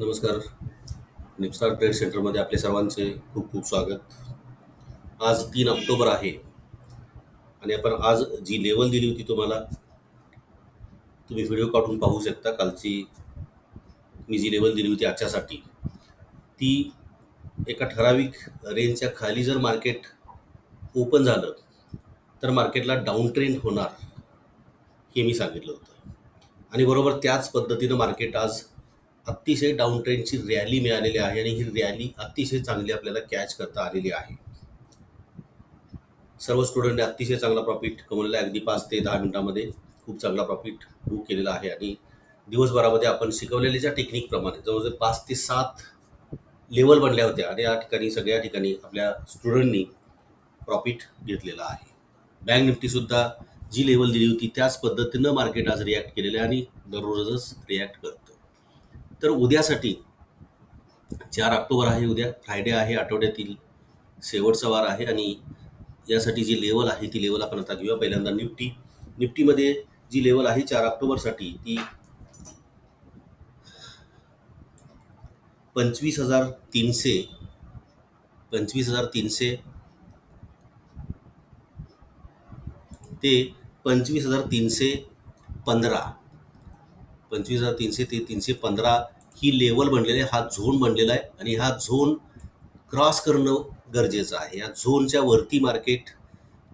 नमस्कार. निपसार ट्रेड सेंटरमध्ये आपले सर्वांचे खूप खूप स्वागत. आज तीन ऑक्टोबर आहे आणि आपण आज जी लेवल दिली होती तुम्हाला तुम्ही व्हिडिओ काढून पाहू शकता कालची मी जी लेवल दिली होती आजच्यासाठी. ती एका ठराविक रेंजच्या खाली जर मार्केट ओपन झालं तर मार्केटला डाऊन ट्रेंड होणार हे मी सांगितलं होतं. आणि बरोबर त्याच पद्धतीनं मार्केट आज अतिशय डाऊन ट्रेंडची रॅली मिळालेली आहे आणि ही रॅली अतिशय चांगली आपल्याला कॅच करता आलेली आहे. सर्व स्टुडंटने अतिशय चांगला प्रॉफिट कमवलेला आहे. अगदी पाच ते दहा मिनिटामध्ये खूप चांगला प्रॉफिट बुक केलेला आहे आणि दिवसभरामध्ये आपण शिकवलेल्या ज्या टेक्निकप्रमाणे जवळजवळ पाच ते सात लेवल बनल्या होत्या आणि या ठिकाणी सगळ्या ठिकाणी आपल्या स्टुडंटनी प्रॉफिट घेतलेला आहे. बँक निफ्टीसुद्धा जी लेवल दिली होती त्याच पद्धतीनं मार्केट आज रिॲक्ट केलेलं आहे आणि दररोजच रिॲक्ट करतं तर उद्यासाठी चार ऑक्टोबर आहे उद्या फ्रायडे आहे आठवड्यातील शेवटचा वार आहे आणि यासाठी जी लेवल आहे ती लेवल आपण आता घेऊया. पहिल्यांदा निफ्टी. निफ्टीमध्ये जी लेवल आहे चार ऑक्टोबरसाठी ती पंचवीस हजार तीनशे पंचवीस हजार तीनशे ते पंचवीस हजार तीनशे पंधरा. पंचवीस हजार तीनशे ते तीनशे पंधरा ही लेवल बनलेली आहे हा झोन बनलेला आहे आणि हा झोन क्रॉस करणं गरजेचं आहे. या झोनच्या वरती मार्केट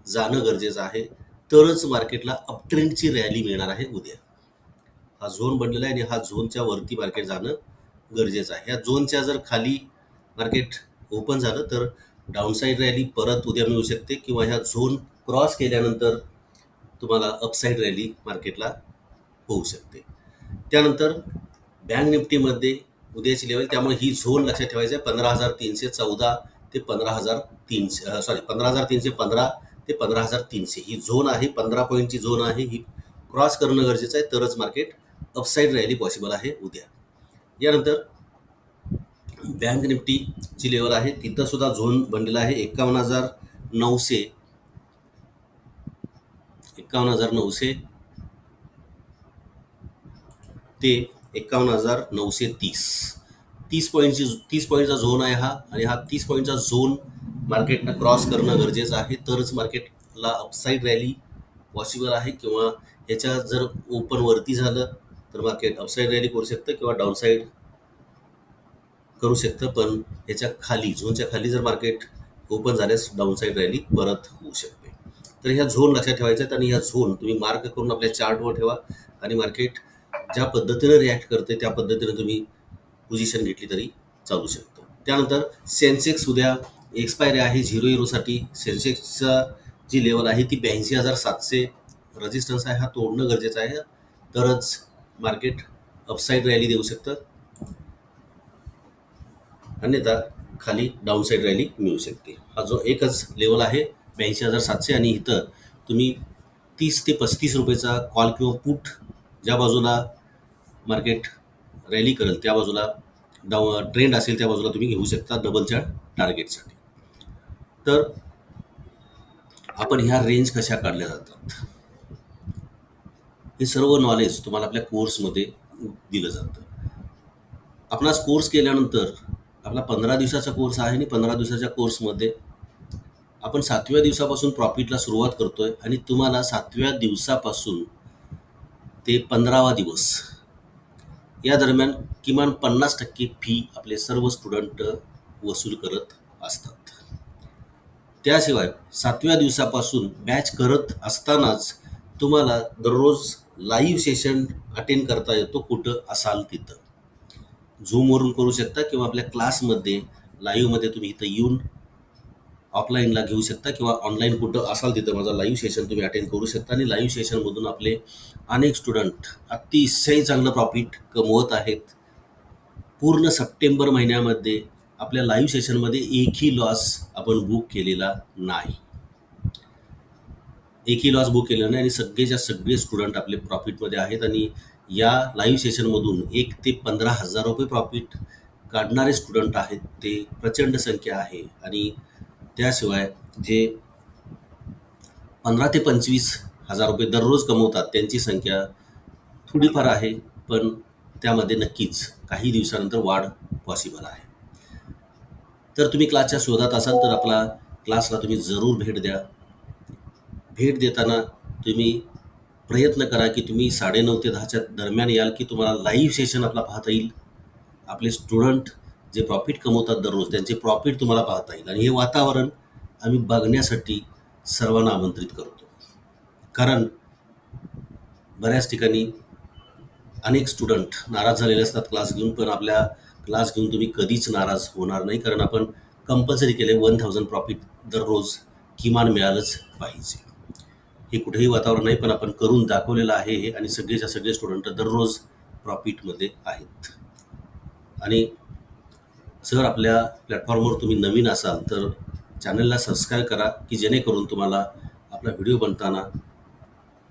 जाणं गरजेचं आहे. तरच मार्केटला अपट्रेंडची रॅली मिळणार आहे उद्या. हा झोन बनलेला आहे आणि हा झोनच्या वरती मार्केट जाणं गरजेचं आहे. या झोनच्या जर खाली मार्केट ओपन झालं तर डाऊनसाईड रॅली परत उद्या मिळू शकते किंवा ह्या झोन क्रॉस केल्यानंतर तुम्हाला अपसाईड रॅली मार्केटला होऊ शकते. त्यानंतर बँक निफ्टीमध्ये उद्याची लेवल त्यामुळे ही झोन लक्षात ठेवायची आहे. पंधरा हजार तीनशे चौदा ते पंधरा हजार तीनशे सॉरी पंधरा हजार तीनशे पंधरा ते पंधरा हजार तीनशे. ही झोन आहे पंधरा पॉईंटची झोन आहे ही क्रॉस करणं गरजेचं आहे. तरच मार्केट अपसाईड रॅली पॉसिबल आहे उद्या. यानंतर बँक निफ्टीची लेवल आहे. तिथं सुद्धा झोन बनलेला आहे. एकावन्न हजार नऊशे एकावन्न हजार नऊशे ते एकावन्न हजार नऊशे तीस. तीस पॉईंटची तीस पॉईंटचा झोन आहे हा आणि हा तीस पॉईंटचा झोन मार्केटनं क्रॉस करणं गरजेचं आहे. तरच मार्केटला अपसाईड रॅली पॉसिबल आहे किंवा ह्याच्या जर ओपन वरती झालं तर मार्केट अपसाईड रॅली करू शकतं किंवा डाऊनसाईड करू शकतं. पण ह्याच्या खाली झोनच्या खाली जर मार्केट ओपन झाल्यास डाऊनसाईड रॅली परत होऊ शकते. तर ह्या झोन लक्षात ठेवायच्या आहेत आणि ह्या झोन तुम्ही मार्क करून आपल्या चार्टवर ठेवा आणि मार्केट ज्या पद्धतीनं रिॲक्ट करते त्या पद्धतीनं तुम्ही पोझिशन घेतली तरी चालू शकतो. त्यानंतर सेन्सेक्स उद्या एक्सपायरी आहे झिरो इरोसाठी सेन्सेक्सचा जी लेवल आहे ती ब्याऐंशी हजार सातशे रजिस्टन्स आहे. हा तोडणं गरजेचं आहे. तरच मार्केट अपसाईड रॅली देऊ शकतं. अन्यथा खाली डाऊनसाईड रॅली मिळू शकते. हा जो एकच लेवल आहे ब्याऐंशी हजार सातशे आणि इथं तुम्ही तीस ते पस्तीस रुपयेचा कॉल किंवा पुट ज्या बाजूला मार्केट रॅली करेल त्या बाजूला डाऊ ट्रेंड असेल त्या बाजूला तुम्ही घेऊ शकता डबलच्या टार्गेटसाठी तर आपण ह्या रेंज कशा काढल्या जातात? हे सर्व नॉलेज तुम्हाला आपल्या कोर्समध्ये दिलं जातं. आपणास कोर्स केल्यानंतर आपला पंधरा दिवसाचा कोर्स आहे आणि पंधरा दिवसाच्या कोर्समध्ये आपण सातव्या दिवसापासून प्रॉफिटला सुरुवात करतोय आणि तुम्हाला सातव्या दिवसापासून ते पंधरावा दिवस या दरम्यान किमान पन्नास टक्के फी आपले सर्व स्टुडंट वसूल करत असतात. त्याशिवाय सातव्या दिवसापासून बॅच करत असतानाच तुम्हाला दररोज लाईव्ह सेशन अटेंड करता येतो कुठं असाल तिथं. झूमवरून करू शकता किंवा आपल्या क्लासमध्ये लाईव्हमध्ये तुम्ही इथं येऊन ऑफलाईनला घेऊ शकता किंवा ऑनलाईन कुठं असाल तिथं माझा लाईव्ह सेशन तुम्ही अटेंड करू शकता. आणि लाईव्ह सेशनमधून आपले अनेक स्टुडंट अतिशय चांगलं प्रॉफिट कमवत आहेत. पूर्ण सप्टेंबर महिन्यामध्ये आपल्या लाईव्ह सेशनमध्ये एकही लॉस आपण बुक केलेला नाही. एकही लॉस बुक केलेला नाही आणि सगळेच्या सगळे स्टुडंट आपले प्रॉफिटमध्ये आहेत आणि या लाईव्ह सेशनमधून एक ते पंधरा हजार रुपये प्रॉफिट काढणारे स्टुडंट आहेत ते प्रचंड संख्या आहे. आणि त्याशिवाय जे पंधरा ते पंचवीस हजार रुपये दररोज कमवतात त्यांची संख्या थोडीफार आहे पण त्यामध्ये नक्कीच काही दिवसानंतर वाढ पॉसिबल आहे. तर तुम्ही क्लासच्या शोधात असाल तर आपला क्लासला तुम्ही जरूर भेट द्या. भेट देताना तुम्ही प्रयत्न करा की तुम्ही साडेनऊ ते दहाच्या दरम्यान याल की तुम्हाला लाईव्ह सेशन आपला पाहता येईल. आपले स्टुडंट जे प्रॉफिट कमवतात दररोज त्यांचे प्रॉफिट तुम्हाला पाहता येईल. आणि हे वातावरण आम्ही बघण्यासाठी सर्वांना आमंत्रित करतो. कारण बऱ्याच ठिकाणी अनेक स्टुडंट नाराज झालेले असतात. क्लास घेऊन पण आपल्या क्लास घेऊन तुम्ही कधीच नाराज होणार नाही. कारण आपण कंपल्सरी केले वन थाउजंड प्रॉफिट दररोज किमान मिळालंच पाहिजे. हे कुठेही वातावरण नाही पण आपण करून दाखवलेलं आहे हे. आणि सगळेच्या सगळे स्टुडंट दररोज प्रॉफिटमध्ये आहेत. आणि जर आपल्या प्लॅटफॉर्मवर तुम्ही नवीन असाल तर चॅनलला सबस्क्राईब करा की जेणेकरून तुम्हाला आपला व्हिडिओ बनताना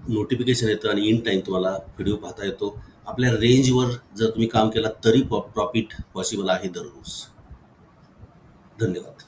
नोटिफिकेशन येतं आणि इन टाईम तुम्हाला व्हिडिओ पाहता येतो. आपल्या रेंजवर जर तुम्ही काम केला तरी प्रॉफिट पॉसिबल आहे दररोज. धन्यवाद.